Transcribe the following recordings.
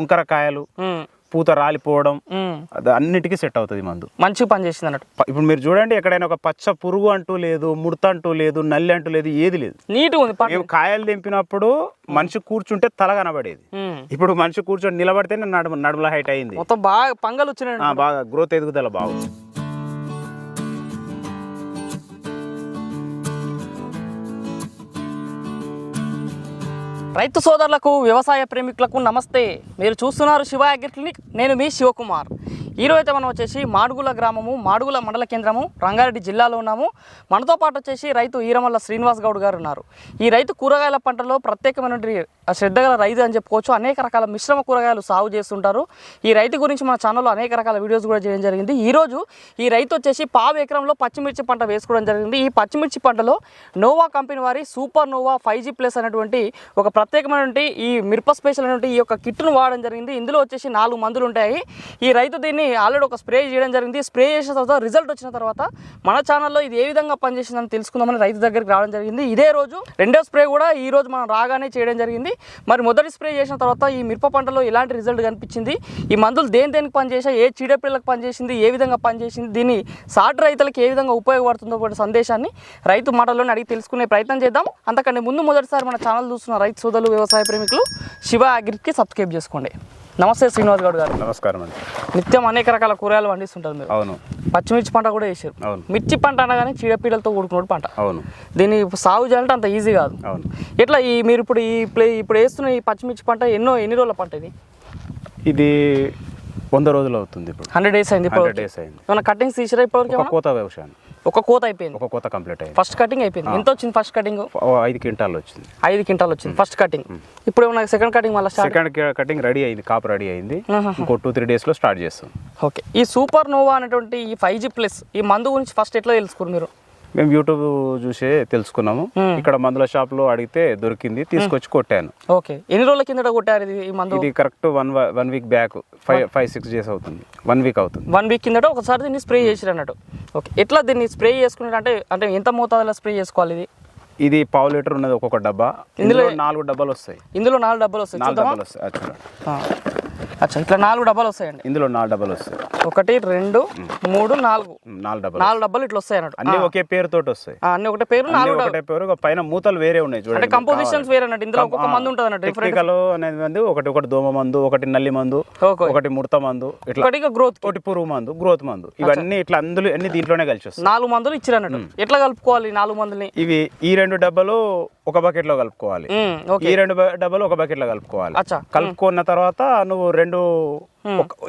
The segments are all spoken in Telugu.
వంకర కాయలు ఉమ్, పూత రాలిపోవడం. అది అన్నిటికీ సెట్ అవుతుంది మందు. మంచిగా పనిచేసింది అన్నట్టు ప- ఇప్పుడు మీరు చూడండి ఎక్కడైనా ఒక పచ్చ పురుగు అంటూ లేదు ముడత అంటూ లేదు నల్లి అంటూ లేదు ఏది లేదు. నీట్గా ఉంది కాయలు తెంపినప్పుడు మనిషి కూర్చుంటే తల కనబడేది. ఇప్పుడు మనిషి కూర్చొని నిలబడితేనే నడుము నడుముల హైట్ అయింది. మొత్తం బాగా పంగలు వచ్చినాయి బాగా గ్రోత్ ఎదుగుదల బాగుంది. రైతు సోదరులకు వ్యవసాయ ప్రేమికులకు నమస్తే. మీరు చూస్తున్నారు శివ అగ్రిక్లినిక్ నేను మీ శివకుమార్. ఈరోజు అయితే మనం వచ్చేసి మాడుగుల గ్రామము మాడుగుల మండల కేంద్రము రంగారెడ్డి జిల్లాలో ఉన్నాము. మనతో పాటు వచ్చేసి రైతు ఈరమల్ల శ్రీనివాస్ గౌడ్ గారు ఉన్నారు. ఈ రైతు కూరగాయల పంటలో ప్రత్యేకమైన శ్రద్ధగల రైతు అని చెప్పుకోవచ్చు. అనేక రకాల మిశ్రమ కూరగాయలు సాగు చేస్తుంటారు. ఈ రైతు గురించి మన ఛానల్లో అనేక రకాల వీడియోస్ కూడా చేయడం జరిగింది. ఈరోజు ఈ రైతు వచ్చేసి పావు ఎకరంలో పచ్చిమిర్చి పంట వేసుకోవడం జరిగింది. ఈ పచ్చిమిర్చి పంటలో నోవా కంపెనీ వారి super Nova five G plus అనేటువంటి ఒక ప్రత్యేకమైనటువంటి ఈ మిరప స్పెషల్ అనేటువంటి ఈ యొక్క కిట్ను వాడడం జరిగింది. ఇందులో వచ్చేసి నాలుగు మందులు ఉంటాయి. ఈ రైతు దీన్ని ఆల్రెడీ ఒక స్ప్రే చేయడం జరిగింది. స్ప్రే చేసిన తర్వాత రిజల్ట్ వచ్చిన తర్వాత మన ఛానల్లో ఇది ఏ విధంగా పనిచేసిందని తెలుసుకుందామని రైతు దగ్గరికి రావడం జరిగింది. ఇదే రోజు రెండో స్ప్రే కూడా ఈ రోజు మనం రాగానే చేయడం జరిగింది. మరి మొదటి స్ప్రే చేసిన తర్వాత ఈ మిరప పంటలో ఎలాంటి రిజల్ట్ కనిపించింది? ఈ మందులు దేని దేనికి పనిచేసా ఏ చీడపిల్లలకు పనిచేసింది? ఏ విధంగా పనిచేసింది? దీన్ని సాటి రైతులకు ఏ విధంగా ఉపయోగపడుతుందో కూడా సందేశాన్ని రైతు మాటల్లోనే అడిగి తెలుసుకునే ప్రయత్నం చేద్దాం. అంతకంటే ముందు మొదటిసారి మన ఛానల్ చూస్తున్న రైతు సోదరులు వ్యవసాయ ప్రేమికులు శివ అగ్రికి సబ్స్క్రైబ్ చేసుకోండి. నమస్తే శ్రీనివాస్ గౌడ్ గారు. నమస్కారం అండి. నిత్యం అనేక రకాల కూరగాయలు పండిస్తుంటారు మీరు. అవును. పచ్చిమిర్చి పంట కూడా వేసారు అవును. మిర్చి పంట అనగానే చీడపీడలతో కూడుకున్న పంట. అవును. దీన్ని సాగు చేయాలంటే అంత ఈజీ కాదు. అవును. ఎట్లా ఈ మీరు ఇప్పుడు ఈ ప్లే ఇప్పుడు వేస్తున్న ఈ పచ్చిమిర్చి పంట ఎన్నో ఎన్ని రోజుల పంట ఇది? ఇది వంద రోజులు అవుతుంది ఇప్పుడు. హండ్రెడ్ డేస్ అయింది ఇప్పుడు డేస్ అయింది. ఏమైనా కటింగ్స్ తీసిరా ఇప్పటివరకు? కోత వ్యవసాయం. ఒక కోత అయిపోయింది. ఒక కోత కంప్లీట్ అయింది. ఫస్ట్ కటింగ్ అయిపోయింది. ఎంత వచ్చింది ఫస్ట్ కటింగ్ ఐదు క్వింటాల్ వచ్చింది. ఐదు క్వింటాల్ వచ్చింది ఫస్ట్ కటింగ్ ఇప్పుడు ఏమన్నా సెకండ్ కటింగ్ మళ్ళీ సెకండ్ కటింగ్ రెడీ అయింది కాపు రెడీ అయింది. ఇంకో టూ త్రీ డేస్లో స్టార్ట్ చేస్తాం. ఓకే ఈ సూపర్ నోవా అనేటువంటి ఈ ఫైవ్ జీ ప్లస్ ఈ మందు గురించి ఫస్ట్ ఎట్లా తెలుసుకున్నారు మీరు? మేము యూట్యూబ్ చూసే తెలుసుకున్నాము. ఇక్కడ మందుల షాప్లో అడిగితే దొరికింది తీసుకొచ్చి కొట్టాను. ఓకే. ఎన్ని రోజుల కిందట కొట్టారు ఇది ఈ మందు? ఇది correct one one week back five five six days అవుతుంది. వన్ వీక్ అవుతుంది. వన్ వీక్ కిందట ఒకసారి దీన్ని స్ప్రే చేసిరు అన్నట్టు. ఓకే. ఎట్లా దీన్ని స్ప్రే చేసుకున్నారు? అంటే అంటే ఎంత మోతాదులో స్ప్రే చేసుకోవాలి ఇది? ఇది పావు లీటర్ ఉన్నది ఒక్కొక్క డబ్బా. ఇందులో నాలుగు డబ్బాలు వస్తాయి. ఇందులో నాలుగు డబ్బాలు వస్తాయి. నాలుగు డబ్బాలు వస్తాయి. అచ్చా ఇట్లా నాలుగు డబ్బాలు వస్తాయండి. ఇందులో నాలుగు డబ్బాలు వస్తాయి. ఒకటి రెండు మూడు నాలుగు. నాలుగు డబ్బాలు నాలుగు డబ్బాలు ఇట్లా వస్తాయి అన్నట్టు. అన్ని ఒకే పేరుతోటి వస్తాయి. అన్ని ఒకటే పేరు నాలుగు. ఒకటే పేరు పైన మూతలు వేరే ఉన్నాయి అంటే చూడండి కంపోజిషన్స్ వేరే అన్నట్టు. ఇందులో ఒక్కొక్క మందు ఉంటుంది అన్నట్టు టెక్నికల్ అనేది మందు ఒకటి ఒకటి దోమ మందు ఒకటి నల్లి మందు ఒకటి ముడత మందు ఇట్లా ఒకటిగా గ్రోత్ ఒకటి పురుగు మందు గ్రోత్ మందు. ఇవన్నీ ఇట్లా అందులో అన్ని దీంట్లోనే కలిసి వస్తాయి. నాలుగు మందులు ఇచ్చిరు అన్నట్టు. ఎట్లా కలుపుకోవాలి నాలుగు మందుని ఇవి ఈ రెండు డబ్బాలు ఒక బకెట్లో కలుపుకోవాలి ఈ రెండు డబ్బాలు ఒక బకెట్లో కలుపుకోవాలి కలుపుకున్న తర్వాత నువ్వు రెండు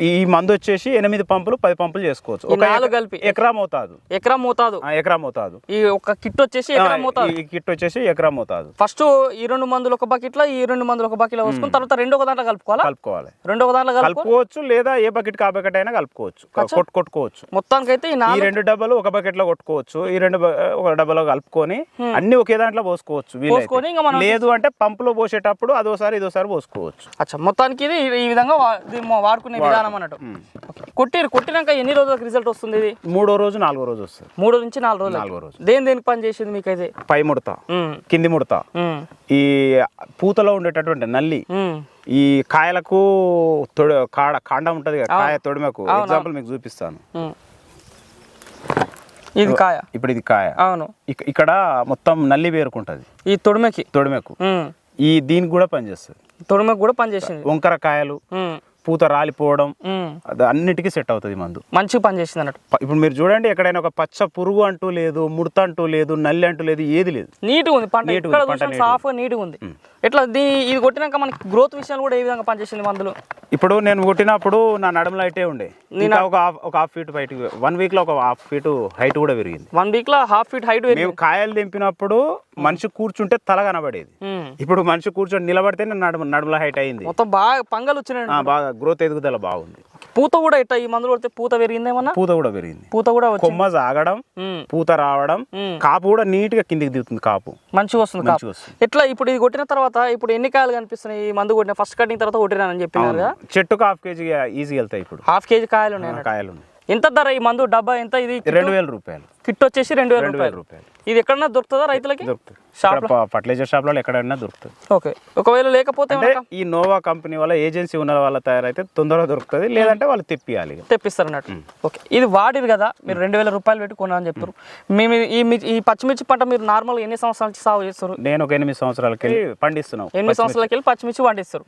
ఈ మందు వచ్చేసి ఎనిమిది పంపులు పది పంపులు చేసుకోవచ్చు. ఒక నాలుగు కలిపి. ఎకరా మోతాదు. ఎకరా మోతాదు. ఎకరా మోతాదు. ఈ ఒక కిట్ వచ్చేసి ఎకరా మోతాదు ఈ కిట్ వచ్చేసి ఎకరా మోతాదు. ఫస్ట్ ఈ రెండు మందులు ఒక బకెట్లో ఈ రెండు మందులు ఒక బకెట్లో వేసుకుని తర్వాత రెండు ఒక దాంట్లో కలుపుకోవాలా? కలుపుకోవాలి. రెండు ఒక దాంట్లో కలుపు కలుపుకోవచ్చు లేదా ఏ బకెట్ కా బకెట్ అయినా కలుపుకోవచ్చు. కొట్టు కొట్టుకోవచ్చు. మొత్తానికి అయితే ఈ రెండు డబ్బాలు ఒక బకెట్లో కొట్టుకోవచ్చు. ఈ రెండు ఒక డబ్బాలో కలుపుకొని అన్ని ఒకే దాంట్లో పోసుకోవచ్చు వీలైతే. పోసుకొని ఇంకా మనం లేదు అంటే పంపులో పోసేటప్పుడు అదోసారి ఇదోసారి పోసుకోవచ్చు. అచ్చా మొత్తానికి ఇది ఈ విధంగా వాడుకునే విధానం అన్నట్టు. కొట్టిరు కొట్టినాక ఎన్ని రోజులకు రిజల్ట్ వస్తుంది ఇది? మూడో రోజు నాలుగో రోజు వస్తుంది. మూడు నుంచి నాలుగు రోజులు నాలుగో రోజు. దేని దేనికి పని చేసింది మీకైతే? పై ముడత కింది ముడత. ఈ పూతలో ఉండేటటువంటి నల్లి. ఈ కాయలకు తొడ కాడ కాండం ఉంటుంది కదా కాయ తొడిమకు. ఎగ్జాంపుల్ మీకు చూపిస్తాను. ఇది కాయ. ఇప్పుడు ఇది కాయ. అవును. ఇక- ఇక్కడ మొత్తం నల్లి పేరుకుంటుంది. ఈ తొడిమెకి? తొడిమకు. ఈ దీనికి కూడా పనిచేస్తుంది. తొడిమెకి కూడా పని చేసింది వంకర కాయలు పూత రాలిపోవడం అన్నిటికీ సెట్ అవుతుంది మందు. మంచిగా పని చేసింది అన్నట్టు. ఇప్పుడు మీరు చూడండి ఎక్కడైనా ఒక పచ్చ పురుగు అంటూ లేదు ముడత అంటూ లేదు నల్లి అంటూ లేదు ఏది లేదు. నీట్గా ఉంది పంట నీట్గా ఉంది, ఎట్లా దీని ఇది కొట్టినాక మనకి గ్రోత్ విషయాలు కూడా ఏ విధంగా పనిచేసింది మందులు? ఇప్పుడు నేను కొట్టినప్పుడు నా నడుములో అయితే ఉండే. ఇంకా ఒక హాఫ్ ఒక హాఫ్ ఫీట్ బయటకు వన్ వీక్లో ఒక హాఫ్ ఫీట్ హైట్ కూడా పెరిగింది. వన్ వీక్లో హాఫ్ ఫీట్ హైట్ మేము కాయలు తెంపినప్పుడు మనిషి కూర్చుంటే తల కనబడేది. ఇప్పుడు మనిషి కూర్చొని నిలబడితేనే నడుము నడుముల హైట్ అయింది. మొత్తం బాగా పంగలు వచ్చినాయి. బాగా గ్రోత్ ఎదుగుదల బాగుంది. పూత కూడా ఎట్లా ఈ మందులు కొడితే పూత పెరిగిందేమన్నా? పూత కూడా పెరిగింది. పూత కూడా కొమ్మ సాగడం పూత రావడం. కాపు కూడా నీట్గా కిందికి దిగుతుంది కాపు. మంచిగా వస్తుంది కాపు. ఎట్లా ఇప్పుడు ఇది కొట్టిన తర్వాత ఇప్పుడు ఎన్ని కాయలు కనిపిస్తున్నాయి ఈ మందు కొట్టిన? ఫస్ట్ కటింగ్ తర్వాత కొట్టినానని చెప్పినారు కదా? చెట్టుకు హాఫ్ కేజీ ఈజీ వెళ్తాయి ఇప్పుడు. హాఫ్ కేజీ కాయలు ఉన్నాయి. కాయలు ఉన్నాయి. ఎంత ధర ఈ మందు? డబ్బా ఎంత ఇది? రెండు వేల రూపాయలు. కిట్ వచ్చేసి రెండు వేల రెండు వేల రూపాయలు. ఇది ఎక్కడన్నా దొరుకుతుందా రైతులకి? దొరుకుతుంది. ఫర్టిలైజర్ షాప్లో ఎక్కడైనా దొరుకుతుంది. ఓకే. ఒకవేళ లేకపోతే ఈ నోవా కంపెనీ వల్ల ఏజెన్సీ ఉన్న వాళ్ళ తయారైతే తొందరగా దొరుకుతుంది. లేదంటే వాళ్ళు తెప్పియాలి. తెప్పిస్తారు అన్నట్టు. ఓకే. ఇది వాడిరు కదా మీరు రెండు వేల రూపాయలు పెట్టి చెప్పారు మేము. ఈ ఈ పచ్చిమిర్చి పంట మీరు నార్మల్గా ఎన్ని సంవత్సరాల సాగు చేస్తారు? నేను ఒక ఎనిమిది సంవత్సరాలకి వెళ్ళి పండిస్తున్నాం ఎనిమిది సంవత్సరాలకి వెళ్ళి పచ్చిమిర్చి పండిస్తారు.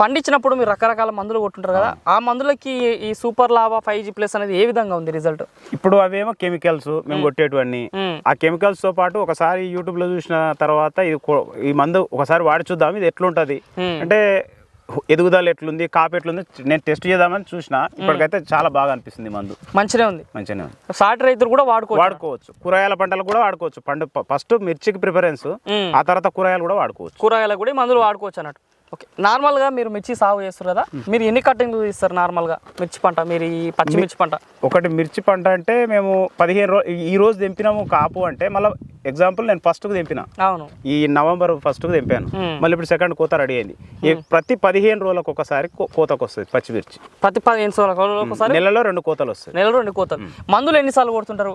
పండించినప్పుడు మీరు రకరకాల మందులు కొట్టుంటారు కదా ఆ మందులకి ఈ super lava five G plus అనేది ఏ విధంగా ఉంది రిజల్ట్? ఇప్పుడు అవేమో కెమికల్స్ మేము కొట్టేటివన్నీ. ఆ కెమికల్స్తో పాటు ఒకసారి యూట్యూబ్లో చూసిన తర్వాత ఇది ఈ మందు ఒకసారి వాడి చూద్దాం ఇది ఎట్లుంటది. అంటే ఎదుగుదల ఎట్లుంది కాపు ఎట్లుంది నేను టెస్ట్ చేద్దామని చూసిన ఇప్పటికైతే చాలా బాగా అనిపిస్తుంది మందు. మంచిగా ఉంది. మంచిగానే ఉంది. సాటి రైతులు కూడా వాడుకోవచ్చు. వాడుకోవచ్చు. కూరగాయల పంటలు కూడా వాడుకోవచ్చు. పండు ఫస్ట్ మిర్చికి ప్రిఫరెన్స్. ఆ తర్వాత కూరగాయలు కూడా వాడుకోవచ్చు. కూరగాయలకు కూడా మందులు వాడుకోవచ్చు అన్నట్టు. ఓకే. నార్మల్గా మీరు మిర్చి సాగు చేస్తారు కదా? మీరు ఎన్ని కట్టింగ్లు తీస్తారు నార్మల్గా మిర్చి పంట? మీరు ఈ పచ్చిమిర్చి పంట? ఒకటి మిర్చి పంట అంటే మేము పదిహేను రోజు ఈ రోజు తెంపినాము కాపు అంటే మళ్ళీ ఎగ్జాంపుల్ నేను ఫస్ట్కు తెంపిన. అవును. ఈ నవంబర్ ఫస్ట్కు తెంపాను. మ్మ్. మళ్ళీ ఇప్పుడు సెకండ్ కోత రెడీ అయింది. ప్రతి పదిహేను రోజులకు ఒకసారి కోతకు వస్తుంది పచ్చిమిర్చి ప్రతి పదిహేను సంవత్సరాలకు ఒకసారి? నెలలో రెండు కోతలు వస్తాయి నెలలో రెండు కోతలు. మందులు ఎన్నిసార్లు కొడుతుంటారు?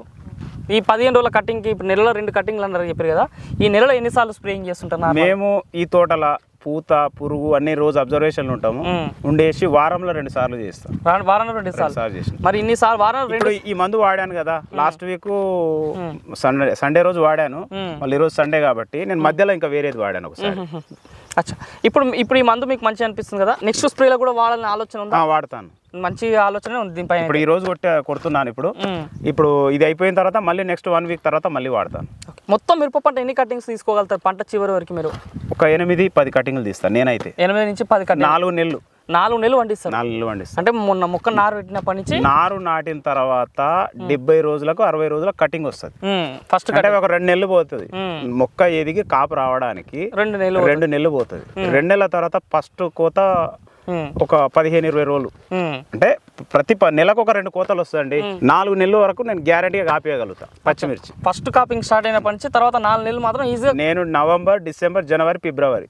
ఈ పదిహేను రోజుల కటింగ్కి ఇప్పుడు నెలలో రెండు కటింగ్లు అన్నారు చెప్పారు కదా ఈ నెలలో ఎన్నిసార్లు స్ప్రేయింగ్ చేస్తుంటారు? మేము ఈ తోటల పూత పురుగు అన్ని రోజు అబ్జర్వేషన్లు ఉంటాము. ఉండేసి వారంలో రెండు సార్లు చేస్తాం. వారంలో రెండు సార్లు. చేసిన మరి ఇన్ని సార్లు వారంలో రెండు ఈ మందు వాడాను కదా లాస్ట్ వీక్ సండే సండే రోజు వాడాను. మళ్ళీ ఈరోజు సండే కాబట్టి నేను మధ్యలో ఇంకా వేరేది వాడాను ఒకసారి. అచ్చా. ఇప్పుడు ఇప్పుడు ఈ మందు మీకు మంచిగా అనిపిస్తుంది కదా? నెక్స్ట్ స్ప్రేలో కూడా వాడాలని ఆలోచన ఉందా? వాడతాను. మంచి ఆలోచన ఉంది దీనిపైన ఇప్పుడు ఈ రోజు కొట్టే కొడుతున్నాను ఇప్పుడు. ఇప్పుడు ఇది అయిపోయిన తర్వాత మళ్ళీ నెక్స్ట్ వన్ వీక్ తర్వాత మళ్ళీ వాడతాను. మొత్తం మిరప పంట ఎన్ని కటింగ్స్ తీసుకోగలుగుతారు పంట చివరి వరకు మీరు? ఒక ఎనిమిది పది కటింగ్లు తీస్తాను నేనైతే. ఎనిమిది నుంచి పది కటింగ్ నాలుగు నెలలు. నాలుగు నెలలు పండిస్తారు నాలుగు నెలలు పండిస్తాను అంటే మొన్న మొక్క నారు పెట్టినప్పటి నుంచి నారు నాటిన తర్వాత డెబ్బై రోజులకు అరవై రోజులకు కటింగ్ వస్తుంది. ఫస్ట్ అంటే ఒక రెండు నెలలు పోతుంది. మొక్క ఎదిగి కాపు రావడానికి రెండు నెలలు రెండు నెలలు పోతుంది. రెండు నెలల తర్వాత ఫస్ట్ కోత. ఒక పదిహేను ఇరవై రోజులు. అంటే ప్రతి నెలకు ఒక రెండు కోతలు వస్తుందండి నాలుగు నెలల వరకు నేను గ్యారంటీగా కాపేయగలుగుతా పచ్చిమిర్చి. ఫస్ట్ కాపింగ్ స్టార్ట్ అయినప్పటి నుంచి తర్వాత నాలుగు నెలలు మాత్రం ఈజీగా నేను నవంబర్ డిసెంబర్ జనవరి ఫిబ్రవరి.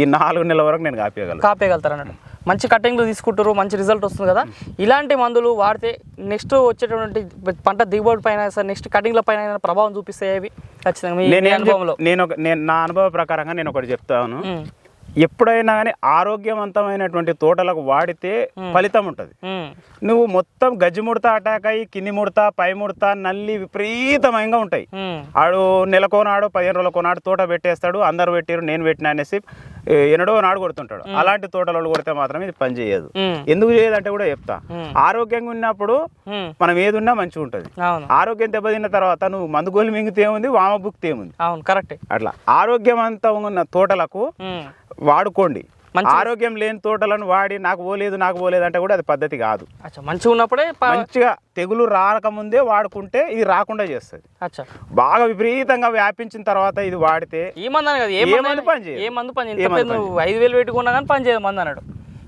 ఈ నాలుగు నెలల వరకు నేను కాపేయగలను కాపేయగలుగుతారు అన్నట్టు మంచి కటింగ్లు తీసుకుంటారు మంచి రిజల్ట్ వస్తుంది కదా. ఇలాంటి మందులు వాడితే నెక్స్ట్ వచ్చేటువంటి పంట దిగుబడి పైన సరే నెక్స్ట్ కటింగ్ల పైన ప్రభావం చూపిస్తాయి అవి? ఖచ్చితంగా నేను నేను నా అనుభవ ప్రకారంగా నేను ఒకటి చెప్తాను. ఎప్పుడైనా కానీ ఆరోగ్యవంతమైనటువంటి తోటలకు వాడితే ఫలితం ఉంటుంది. నువ్వు మొత్తం గజ్జి ముడత అటాక్ అయ్యి కింది ముడత పై ముడత నల్లి విపరీతమంగా ఉంటాయి. ఆడు నెలకోనాడు పదిహేను రోజుల నాడు తోట పెట్టేస్తాడు అందరు పెట్టారు నేను పెట్టిన అనేసి ఎన్నడో నాడు కొడుతుంటాడు. అలాంటి తోటలలో కొడితే మాత్రం ఇది పని చేయదు. ఎందుకు చేయదంటే కూడా చెప్తా. ఆరోగ్యంగా ఉన్నప్పుడు. మనం ఏది ఉన్నా మంచిగా ఉంటుంది. ఆరోగ్యం దెబ్బతిన్న తర్వాత నువ్వు మందు గోలు మింగితే ఏముంది? వామ బుక్తి ఏముంది? కరెక్టే. అట్లా. ఆరోగ్యవంతంగా ఉన్న తోటలకు. వాడుకోండి. ఆరోగ్యం లేని తోటలను వాడి నాకు పోలేదు నాకు పోలేదు అంటే కూడా అది పద్ధతి కాదు. మంచిగా ఉన్నప్పుడే మంచిగా తెగులు రాకముందే వాడుకుంటే ఇది రాకుండా చేస్తుంది. అచ్చా. బాగా విపరీతంగా వ్యాపించిన తర్వాత ఇది వాడితే ఈ మందు ఏ ఏ మందు పని చేయదు. ఏ మందు పని ఏ ఐదు వేలు పెట్టుకున్నా కానీ పని చేయదు మందు అన్నాడు.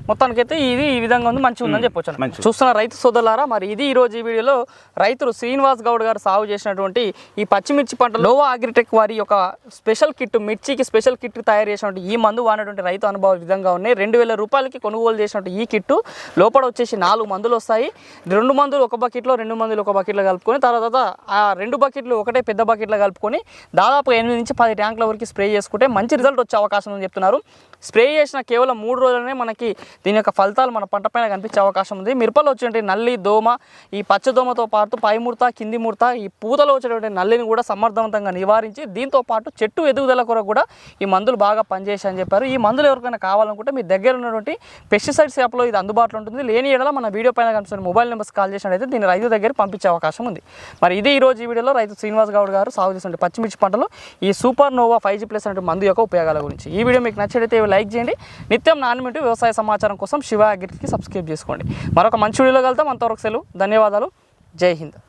మొత్తానికైతే ఇది ఈ విధంగా ఉంది మంచిగా ఉందని చెప్పొచ్చు. చూస్తున్న రైతు సోదరులారా మరి ఇది ఈ రోజు ఈ వీడియోలో రైతులు శ్రీనివాస్ గౌడ్ గారు సాగు చేసినటువంటి ఈ పచ్చిమిర్చి పంట నోవా అగ్రిటెక్ వారి యొక్క స్పెషల్ కిట్ మిర్చికి స్పెషల్ కిట్ తయారు చేసినటువంటి ఈ మందు వాడినటువంటి రైతు అనుభవాలు ఈ విధంగా ఉన్నాయి. రెండు వేల రూపాయలకి కొనుగోలు చేసినటువంటి ఈ కిట్టు లోపల వచ్చేసి నాలుగు మందులు వస్తాయి. రెండు మందులు ఒక బకెట్లో రెండు మందులు ఒక బకెట్లో కలుపుకొని తర్వాత ఆ రెండు బకెట్లు ఒకటే పెద్ద బకెట్లో కలుపుకొని దాదాపు ఎనిమిది నుంచి పది ట్యాంకుల వరకు స్ప్రే చేసుకుంటే మంచి రిజల్ట్ వచ్చే అవకాశం ఉందని చెప్తున్నారు. స్ప్రే చేసిన కేవలం మూడు రోజులనే మనకి దీని యొక్క ఫలితాలు మన పంట పైన కనిపించే అవకాశం ఉంది. మిరపలో వచ్చేటువంటి నల్లి దోమ ఈ పచ్చదోమతో పాటు పై కింది ముడత ఈ పూతలో వచ్చేటువంటి నల్లిని కూడా సమర్థవంతంగా నివారించి దీంతో పాటు చెట్టు ఎదుగుదల కొరకు కూడా ఈ మందులు బాగా పనిచేసాయని చెప్పారు. ఈ మందులు ఎవరికైనా కావాలనుకుంటే మీ దగ్గర ఉన్నటువంటి పెస్టిసైడ్స్ యాప్లో ఇది అందుబాటులో ఉంటుంది. లేని ఎడల మన వీడియో పైన కనిపిస్తున్న మొబైల్ నెంబర్స్ కాల్ చేసినట్టయితే దీన్ని రైతు దగ్గర పంపించే అవకాశం ఉంది. మరి ఇది ఈ రోజు ఈ వీడియోలో రైతు శ్రీనివాస్ గౌడ్ గారు సాగు చేసిన పచ్చిమిర్చి పంటలో ఈ super Nova five G plus అనే మందు యొక్క ఉపయోగాల గురించి. ఈ వీడియో మీకు నచ్చినట్లయితే లైక్ చేయండి. నిత్యం నాన్నమింటూ వ్యవసాయ సమాచారం కోసం శివ అగ్రికి సబ్స్క్రైబ్ చేసుకోండి. మరొక మంచి వీడియోలో కలుద్దాం. అంతవరకు సెలవు. ధన్యవాదాలు. జై హింద్.